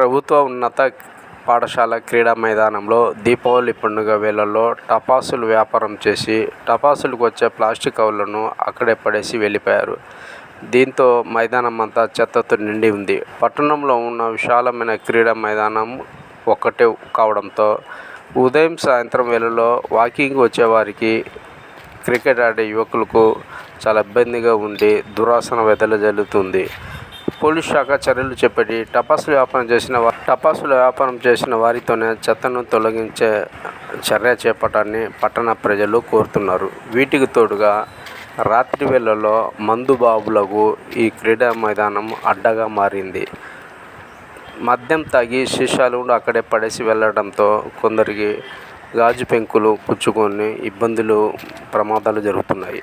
ప్రభుత్వ ఉన్నత పాఠశాల క్రీడా మైదానంలో దీపావళి పండుగ వేళల్లో టపాసులు వ్యాపారం చేసి టపాసులకు వచ్చే ప్లాస్టిక్ కవర్లను అక్కడే పడేసి వెళ్ళిపోయారు. దీంతో మైదానం అంతా చెత్తతో నిండి ఉంది. పట్టణంలో ఉన్న విశాలమైన క్రీడా మైదానం ఒక్కటే కావడంతో ఉదయం సాయంత్రం వేళలో వాకింగ్ వచ్చేవారికి క్రికెట్ ఆడే యువకులకు చాలా ఇబ్బందిగా ఉండి దురాసన వెదల జరుగుతుంది పోలీస్ శాఖ చర్యలు చేపట్టి టపాసులు వ్యాపారం చేసిన టపాసులు వ్యాపారం చేసిన వారితోనే చెత్తను తొలగించే చర్య చేపట్టాలని పట్టణ ప్రజలు కోరుతున్నారు. వీటికి తోడుగా రాత్రి వేళల్లో మందు బాబులకు ఈ క్రీడా మైదానం అడ్డగా మారింది. మద్యం తాగి సీసాలు కూడా అక్కడే పడేసి వెళ్ళడంతో కొందరికి గాజు పెంకులు పుచ్చుకొని ఇబ్బందులు ప్రమాదాలు జరుగుతున్నాయి.